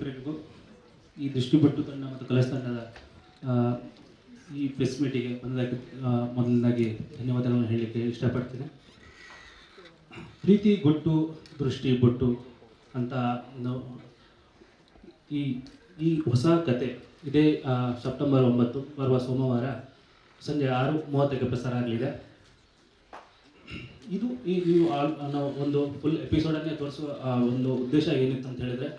ಮಿತ್ರರಿಗೂ ಈ ದೃಷ್ಟಿಪಟ್ಟು ತಂಡ ಮತ್ತು ಕಲಸ ತಂಡದ ಈ ಪ್ರೆಸ್ ಮೀಟಿಗೆ ಬಂದಾಗ ಮೊದಲನಾಗಿ ಧನ್ಯವಾದಗಳನ್ನು ಹೇಳಲಿಕ್ಕೆ ಇಷ್ಟಪಡ್ತೀನಿ. ಪ್ರೀತಿ ಗೊಟ್ಟು, ದೃಷ್ಟಿ ಬೊಟ್ಟು ಅಂತ ನಾವು ಈ ಈ ಹೊಸ ಕತೆ ಇದೇ ಸೆಪ್ಟೆಂಬರ್ ಒಂಬತ್ತು ಬರುವ ಸೋಮವಾರ ಸಂಜೆ ಆರು ಮೂವತ್ತಕ್ಕೆ ಪ್ರಸಾರ ಆಗಲಿದೆ. ಇದು ಈ ನೀವು ಒಂದು ಫುಲ್ ಎಪಿಸೋಡನ್ನೇ ತೋರಿಸುವ ಒಂದು ಉದ್ದೇಶ ಏನಿತ್ತು ಅಂತ ಹೇಳಿದ್ರೆ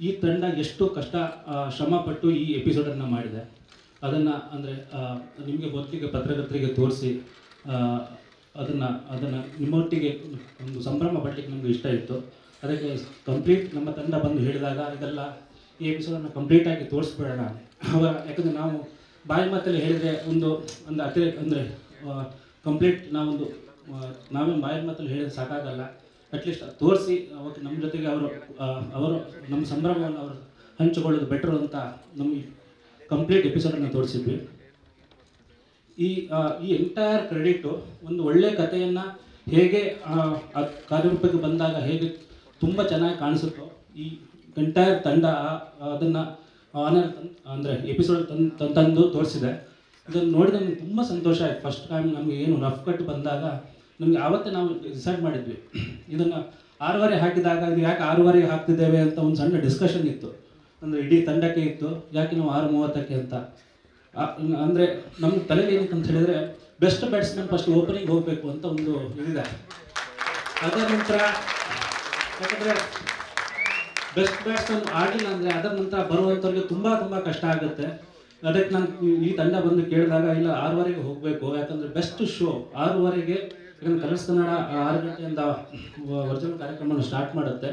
ಈ ತಂಡ ಎಷ್ಟು ಕಷ್ಟ ಶ್ರಮಪಟ್ಟು ಶ್ರಮ ಪಟ್ಟು ಈ ಎಪಿಸೋಡನ್ನು ಮಾಡಿದೆ. ಅದನ್ನು ಅಂದರೆ ನಿಮಗೆ ಮೊದಲಿಗೆ ಪತ್ರಕರ್ತರಿಗೆ ತೋರಿಸಿ ಅದನ್ನು ಅದನ್ನು ನಿಮ್ಮೊಟ್ಟಿಗೆ ಒಂದು ಸಂಭ್ರಮ ಪಡಲಿಕ್ಕೆ ನಮಗೆ ಇಷ್ಟ ಇತ್ತು. ಅದಕ್ಕೆ ಕಂಪ್ಲೀಟ್ ನಮ್ಮ ತಂಡ ಬಂದು ಹೇಳಿದಾಗ ಇದೆಲ್ಲ ಈ ಎಪಿಸೋಡನ್ನು ಕಂಪ್ಲೀಟಾಗಿ ತೋರಿಸ್ಬಿಡೋಣ. ಅವರ ಯಾಕಂದರೆ ನಾವು ಬಾಯಿ ಮಾತಲ್ಲಿ ಹೇಳಿದರೆ ಒಂದು ಒಂದು ಅತಿ ಅಂದರೆ ಕಂಪ್ಲೀಟ್ ನಾವೊಂದು ನಾವೇ ಬಾಯಿ ಮಾತಲ್ಲಿ ಹೇಳಿದ್ರೆ ಸಾಕಾಗಲ್ಲ. ಅಟ್ಲೀಸ್ಟ್ ತೋರಿಸಿ ಅವಕ್ಕೆ ನಮ್ಮ ಜೊತೆಗೆ ಅವರು ಅವರು, ನಮ್ಮ ಸಂಭ್ರಮವನ್ನು ಅವರು ಹಂಚಿಕೊಳ್ಳೋದು ಬೆಟರ್ ಅಂತ ನಮ್ಮ ಕಂಪ್ಲೀಟ್ ಎಪಿಸೋಡನ್ನು ತೋರಿಸಿದ್ವಿ. ಈ ಈ ಎಂಟೈರ್ ಕ್ರೆಡಿಟು ಒಂದು ಒಳ್ಳೆ ಕಥೆಯನ್ನು ಹೇಗೆ ಕಾರ್ಯರೂಪಕ್ಕೆ ಬಂದಾಗ ಹೇಗೆ ತುಂಬ ಚೆನ್ನಾಗಿ ಕಾಣಿಸುತ್ತೋ, ಈ ಎಂಟೈರ್ ತಂಡ ಅದನ್ನು ಆನರ್ ಅಂದರೆ ಎಪಿಸೋಡ್ ತಂದು ತಂದು ತೋರಿಸಿದೆ. ಇದನ್ನು ನೋಡಿದ ನಮ್ಗೆ ತುಂಬ ಸಂತೋಷ ಆಯ್ತು. ಫಸ್ಟ್ ಟೈಮ್ ನಮಗೆ ಏನು ರಫ್ ಕಟ್ ಬಂದಾಗ, ನಮಗೆ ಆವತ್ತೇ ನಾವು ಡಿಸೈಡ್ ಮಾಡಿದ್ವಿ. ಇದನ್ನು ಆರೂವರೆ ಹಾಕಿದಾಗ ಇದು ಯಾಕೆ ಆರೂವರೆಗೆ ಹಾಕ್ತಿದ್ದೇವೆ ಅಂತ ಒಂದು ಸಣ್ಣ ಡಿಸ್ಕಷನ್ ಇತ್ತು. ಅಂದರೆ ಇಡೀ ತಂಡಕ್ಕೆ ಇತ್ತು. ಯಾಕೆ ನಾವು ಆರು ಮೂವತ್ತಕ್ಕೆ ಅಂತ ಅಂದರೆ ನಮ್ಮ ತಲೆಗೆ ಅಂತ ಹೇಳಿದ್ರೆ ಬೆಸ್ಟ್ ಬ್ಯಾಟ್ಸ್ಮನ್ ಫಸ್ಟ್ ಓಪನಿಂಗ್ ಹೋಗಬೇಕು ಅಂತ ಒಂದು ಇದಿದೆ. ಅದರ ನಂತರ ಯಾಕಂದರೆ ಬೆಸ್ಟ್ ಬ್ಯಾಟ್ಸ್ಮನ್ ಆಡಿಲ್ಲ ಅಂದರೆ ಅದರ ನಂತರ ಬರುವಂಥವ್ರಿಗೆ ತುಂಬ ತುಂಬ ಕಷ್ಟ ಆಗುತ್ತೆ. ಅದಕ್ಕೆ ನಾನು ಈ ತಂಡ ಬಂದು ಕೇಳಿದಾಗ, ಇಲ್ಲ, ಆರೂವರೆಗೆ ಹೋಗಬೇಕು. ಯಾಕಂದರೆ ಬೆಸ್ಟ್ ಶೋ ಆರೂವರೆಗೆ ಯಾಕಂದ್ರೆ ಕಲರ್ಸ್ ಕನ್ನಡ ಆರು ಗಂಟೆಯಿಂದ ವರ್ಜನ ಕಾರ್ಯಕ್ರಮವನ್ನು ಸ್ಟಾರ್ಟ್ ಮಾಡುತ್ತೆ.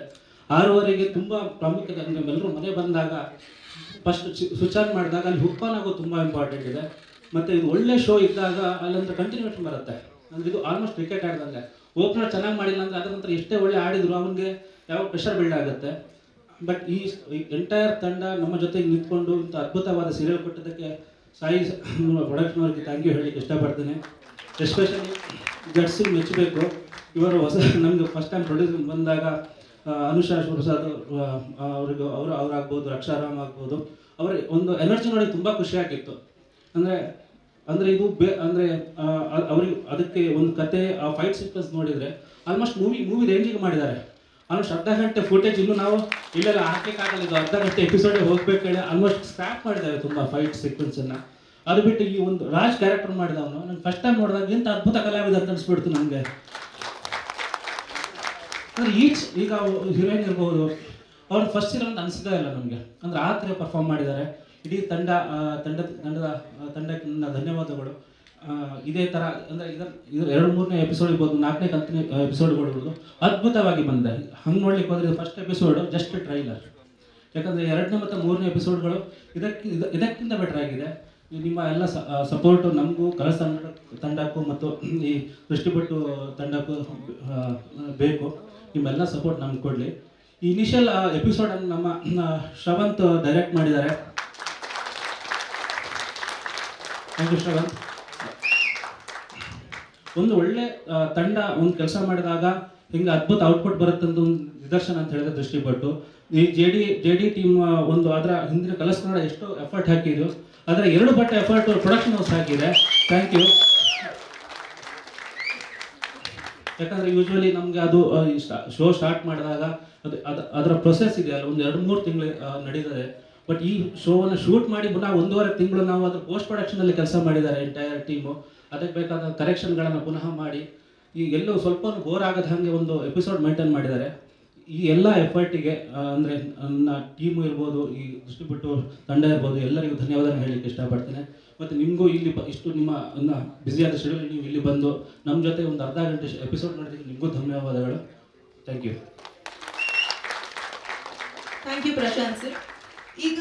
ಆರೂವರೆಗೆ ತುಂಬ ಪ್ರಾಮುಖ್ಯತೆ ಎಲ್ಲರೂ ಮನೆ ಬಂದಾಗ ಫಸ್ಟ್ ಸ್ವಿಚ್ ಆನ್ ಮಾಡಿದಾಗ ಅಲ್ಲಿ ಹುಕ್ ಆನ್ ಆಗೋದು ತುಂಬ ಇಂಪಾರ್ಟೆಂಟ್ ಇದೆ. ಮತ್ತು ಇದು ಒಳ್ಳೆ ಶೋ ಇದ್ದಾಗ ಅಲ್ಲಂತ ಕಂಟಿನ್ಯೂಷನ್ ಬರುತ್ತೆ. ಅಂದರೆ ಇದು ಆಲ್ಮೋಸ್ಟ್ ಕ್ರಿಕೆಟ್ ಆಡ್ದಂಗೆ. ಓಪನರ್ ಚೆನ್ನಾಗಿ ಮಾಡಿಲ್ಲ ಅಂದರೆ ಅದರ ನಂತರ ಎಷ್ಟೇ ಒಳ್ಳೆ ಆಡಿದ್ರು ಅವನಿಗೆ ಯಾವ ಪ್ರೆಷರ್ ಬಿಲ್ಡ್ ಆಗುತ್ತೆ. ಬಟ್ ಈ ಎಂಟೈರ್ ತಂಡ ನಮ್ಮ ಜೊತೆಗೆ ನಿಂತ್ಕೊಂಡು ಇಂಥ ಅದ್ಭುತವಾದ ಸೀರಿಯಲ್ ಕೊಟ್ಟದಕ್ಕೆ ಸಾಯಿ ಪ್ರೊಡಕ್ಷನ್ ಅವ್ರಿಗೆ ಥ್ಯಾಂಕ್ ಯು ಹೇಳಲಿಕ್ಕೆ ಇಷ್ಟಪಡ್ತೀನಿ. ಎಸ್ಪೆಷಲಿ ಜಡ್ಸಿ ಮೆಚ್ಚಬೇಕು. ಇವರು ಹೊಸ ನಮಗೆ ಫಸ್ಟ್ ಟೈಮ್ ಪ್ರೊಡ್ಯೂಸ್ ಬಂದಾಗ ಅನುಷಾ ಪ್ರಸಾದ್ ಅವ್ರಿಗೆ ಅವರು ಅವರಾಗ್ಬೋದು, ರಕ್ಷಾರಾಮ್ ಆಗ್ಬೋದು. ಅವರ ಒಂದು ಎನರ್ಜಿ ನೋಡಿ ತುಂಬ ಖುಷಿ ಆಗಿತ್ತು. ಅಂದರೆ ಅಂದರೆ ಇದು ಬೇ ಅಂದರೆ ಅವ್ರಿಗೆ ಅದಕ್ಕೆ ಒಂದು ಕತೆ, ಆ ಫೈಟ್ ಸೀಕ್ವೆನ್ಸ್ ನೋಡಿದರೆ ಆಲ್ಮೋಸ್ಟ್ ಮೂವಿ ಮೂವಿ ರೇಂಜಿಗೆ ಮಾಡಿದ್ದಾರೆ. ಆಲ್ಮೋಸ್ಟ್ ಅರ್ಧ ಗಂಟೆ ಫುಟೇಜ್ ಇನ್ನೂ ನಾವು ಇಲ್ಲೆಲ್ಲ ಹಾಕ್ಲಿಕ್ಕಾಗಲ್ಲ. ಇದು ಅರ್ಧ ಗಂಟೆ ಎಪಿಸೋಡೇ ಹೋಗ್ಬೇಕು ಹೇಳಿ ಆಲ್ಮೋಸ್ಟ್ ಸ್ಕ್ರಾಪ್ ಮಾಡಿದ್ದಾರೆ ತುಂಬ ಫೈಟ್ ಸೀಕ್ವೆನ್ಸನ್ನು ಅದು ಬಿಟ್ಟು ಈ ಒಂದು ರಾಜ್ ಕ್ಯಾರೆಕ್ಟರ್ ಮಾಡಿದವನು. ನಾನು ಫಸ್ಟ್ ಟೈಮ್ ನೋಡಿದಾಗ ಎಂತ ಅದ್ಭುತ ಕಲಾವಿದ ಅಂತ ಅನಿಸ್ಬಿಡ್ತು ನನಗೆ. ಅಂದ್ರೆ ಈಚ್ ಈಗ ಹೀರೋಯಿನ್ ಇರ್ಬೋದು. ಅವ್ರು ಫಸ್ಟ್ ಇರೋ ಅಂತ ಅನಿಸ್ತಾ ಇಲ್ಲ ನಮಗೆ. ಅಂದ್ರೆ ಆ ಥರ ಪರ್ಫಾರ್ಮ್ ಮಾಡಿದ್ದಾರೆ. ಇಡೀ ತಂಡ ತಂಡ, ತಂಡದ ತಂಡದ ತಂಡಕ್ಕೆ ನನ್ನ ಧನ್ಯವಾದಗಳು. ಇದೇ ಥರ, ಅಂದರೆ ಇದರ ಇದು ಎರಡು ಮೂರನೇ ಎಪಿಸೋಡ್ ಇರ್ಬೋದು ನಾಲ್ಕನೇ ಕಂತನೇ ಎಪಿಸೋಡ್ಗಳು ಇರ್ಬೋದು ಅದ್ಭುತವಾಗಿ ಬಂದೆ. ಹಂಗೆ ನೋಡ್ಲಿಕ್ಕೆ ಹೋದ್ರೆ ಫಸ್ಟ್ ಎಪಿಸೋಡು ಜಸ್ಟ್ ಟ್ರೈಲರ್ ಯಾಕಂದರೆ ಎರಡನೇ ಮತ್ತು ಮೂರನೇ ಎಪಿಸೋಡ್ಗಳು ಇದಕ್ಕೆ ಇದ- ಇದಕ್ಕಿಂತ ಬೆಟರ್ ಆಗಿದೆ. ನಿಮ್ಮ ಎಲ್ಲ ಸಪೋರ್ಟ್ ನಮಗೂ ಕಲಸ ತಂಡ ತಂಡಕ್ಕೂ ಮತ್ತು ಈ ದೃಷ್ಟಿಪಟ್ಟು ತಂಡಕ್ಕೂ ಬೇಕು. ನಿಮ್ಮೆಲ್ಲ ಸಪೋರ್ಟ್ ನಮ್ಗೆ ಕೊಡಲಿ. ಇನಿಷಿಯಲ್ ಎಪಿಸೋಡನ್ನು ನಮ್ಮ ಶ್ರವಂತ್ ಡೈರೆಕ್ಟ್ ಮಾಡಿದ್ದಾರೆ. Thank you Shravanth. ಒಂದು ಒಳ್ಳೆ ತಂಡ, ಒಂದು ಕೆಲಸ ಮಾಡಿದಾಗ ಹಿಂಗೆ ಅದ್ಭುತ ಔಟ್ಪುಟ್ ಬರುತ್ತೆ ಅಂತ ಒಂದು ನಿದರ್ಶನ ಅಂತ ಹೇಳಿದ್ರೆ ದೃಷ್ಟಿಪಟ್ಟು. ಈ J D J D team ಒಂದು ಅದರ ಹಿಂದಿನ ಕಲಸ್ ಕನ್ನಡ ಎಷ್ಟು ಎಫರ್ಟ್ ಹಾಕಿದ್ರು. ಅದರ ಎರಡು ಬಟ್ಟೆ ಎಫರ್ಟ್ ಪ್ರೊಡಕ್ಷನ್ ಹೌಸ್ ಹಾಕಿದೆ ಥ್ಯಾಂಕ್ ಯು ಯಾಕಂದ್ರೆ ಯೂಶ್ವಲಿ ನಮಗೆ ಅದು ಶೋ ಸ್ಟಾರ್ಟ್ ಮಾಡಿದಾಗ ಅದು ಅದು, ಅದರ ಪ್ರೊಸೆಸ್ ಇದೆ ಒಂದು ಎರಡು, ಮೂರು ತಿಂಗಳು ನಡೀತದೆ. ಬಟ್ ಈ ಶೋವನ್ನು ಶೂಟ್ ಮಾಡಿ ಪುನಃ ಒಂದೂವರೆ ತಿಂಗಳು ನಾವು ಅದರ ಪೋಸ್ಟ್ ಪ್ರೊಡಕ್ಷನಲ್ಲಿ ಕೆಲಸ ಮಾಡಿದ್ದಾರೆ ಎಂಟೈರ್ ಟೀಮು ಅದಕ್ಕೆ ಬೇಕಾದ ಕರೆಕ್ಷನ್ಗಳನ್ನು ಪುನಃ ಮಾಡಿ. ಈ ಎಲ್ಲೂ ಸ್ವಲ್ಪ ಬೋರ್ ಆಗದ ಹಾಗೆ ಒಂದು ಎಪಿಸೋಡ್ ಮೇಂಟೈನ್ ಮಾಡಿದ್ದಾರೆ. ಈ ಎಲ್ಲ ಎಫರ್ಟಿಗೆ ಅಂದರೆ ನನ್ನ ಟೀಮು ಇರ್ಬೋದು, ಈ ದೃಷ್ಟಿಪಟ್ಟು ತಂಡ ಇರ್ಬೋದು, ಎಲ್ಲರಿಗೂ ಧನ್ಯವಾದ ಹೇಳಲಿಕ್ಕೆ ಇಷ್ಟಪಡ್ತೇನೆ. ಮತ್ತು ನಿಮಗೂ ಇಲ್ಲಿ ಬ- ಇಷ್ಟು ನಿಮ್ಮ ಬ್ಯುಸಿಯಾದ ಶೆಡ್ಯೂಲ್ ನೀವು ಇಲ್ಲಿ ಬಂದು ನಮ್ಮ ಜೊತೆ ಒಂದು ಅರ್ಧ ಗಂಟೆ ಎಪಿಸೋಡ್ ಮಾಡಿದ್ದಕ್ಕೆ ನಿಮಗೂ ಧನ್ಯವಾದಗಳು. Thank you thank you Prashanth sir ಈಗ